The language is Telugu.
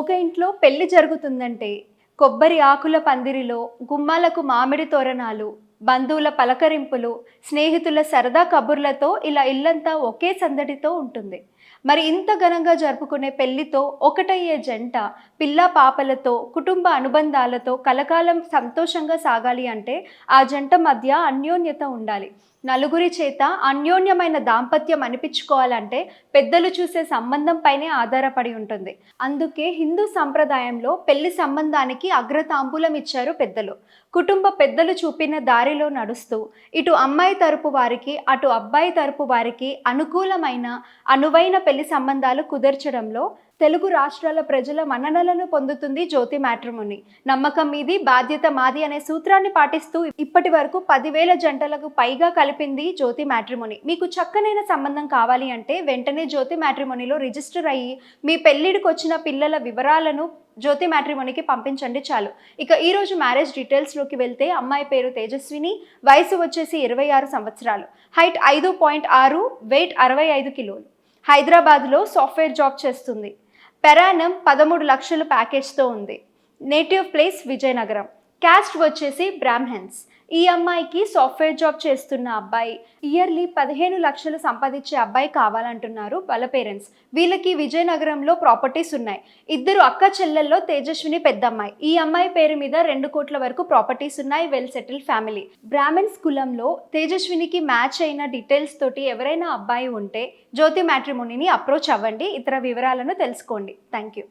ఒక ఇంట్లో పెళ్ళి జరుగుతుందంటే కొబ్బరి ఆకుల పందిరిలో గుమ్మాలకు మామిడి తోరణాలు బంధువుల పలకరింపులు స్నేహితుల సరదా కబుర్లతో ఇలా ఇల్లంతా ఒకే సందడితో ఉంటుంది. మరి ఇంత ఘనంగా జరుపుకునే పెళ్ళితో ఒకటయ్యే జంట పిల్ల పాపలతో కుటుంబ అనుబంధాలతో కలకాలం సంతోషంగా సాగాలి అంటే ఆ జంట మధ్య అన్యోన్యత ఉండాలి. నలుగురి చేత అన్యోన్యమైన దాంపత్యం అనిపించుకోవాలంటే పెద్దలు చూసే సంబంధం పైనే ఆధారపడి ఉంటుంది. అందుకే హిందూ సంప్రదాయంలో పెళ్ళి సంబంధానికి అగ్రతాంబూలం ఇచ్చారు పెద్దలు. కుటుంబ పెద్దలు చూపిన దారిలో నడుస్తూ ఇటు అమ్మాయి తరపు వారికి అటు అబ్బాయి తరపు వారికి అనుకూలమైన అనువైన పెళ్ళి సంబంధాలు కుదర్చడంలో తెలుగు రాష్ట్రాల ప్రజల మన్ననలను పొందుతుంది జ్యోతి మ్యాట్రిమోని నమ్మకం మీది బాధ్యత మాది అనే సూత్రాన్ని పాటిస్తూ ఇప్పటి వరకు పదివేల జంటలకు పైగా కలిపింది జ్యోతి మ్యాట్రిమోని మీకు చక్కనైన సంబంధం కావాలి అంటే వెంటనే జ్యోతి మ్యాట్రిమోనిలో రిజిస్టర్ అయ్యి మీ పెళ్ళిడికి వచ్చిన పిల్లల వివరాలను జ్యోతి మ్యాట్రిమోనికి పంపించండి చాలు. ఇక ఈ రోజు మ్యారేజ్ డీటెయిల్స్లోకి వెళ్తే అమ్మాయి పేరు తేజస్విని వయసు వచ్చేసి ఇరవై ఆరు సంవత్సరాలు. హైట్ ఐదు పాయింట్ ఆరు వెయిట్ అరవై ఐదు కిలోలు. హైదరాబాద్లో సాఫ్ట్వేర్ జాబ్ చేస్తుంది. పెరానం పదమూడు లక్షల ప్యాకేజ్తో ఉంది. Native place Vizianagaram. క్యాస్ట్ వచ్చేసి బ్రాహ్మణ్స్. ఈ అమ్మాయికి సాఫ్ట్వేర్ జాబ్ చేస్తున్న అబ్బాయి ఇయర్లీ పదిహేను లక్షలు సంపాదించే అబ్బాయి కావాలంటున్నారు వాళ్ళ పేరెంట్స్. వీళ్ళకి విజయనగరంలో ప్రాపర్టీస్ ఉన్నాయి. ఇద్దరు అక్క చెల్లెల్లో తేజస్విని పెద్దమ్మాయి. ఈ అమ్మాయి పేరు మీద రెండు కోట్ల వరకు ప్రాపర్టీస్ ఉన్నాయి వెల్ సెటిల్ ఫ్యామిలీ. బ్రాహ్మణ్స్ కులంలో తేజస్వినికి మ్యాచ్ అయిన డీటెయిల్స్ తోటి ఎవరైనా అబ్బాయి ఉంటే జ్యోతి మ్యాట్రిమోనీని అప్రోచ్ అవ్వండి. ఇతర వివరాలను తెలుసుకోండి. Thank you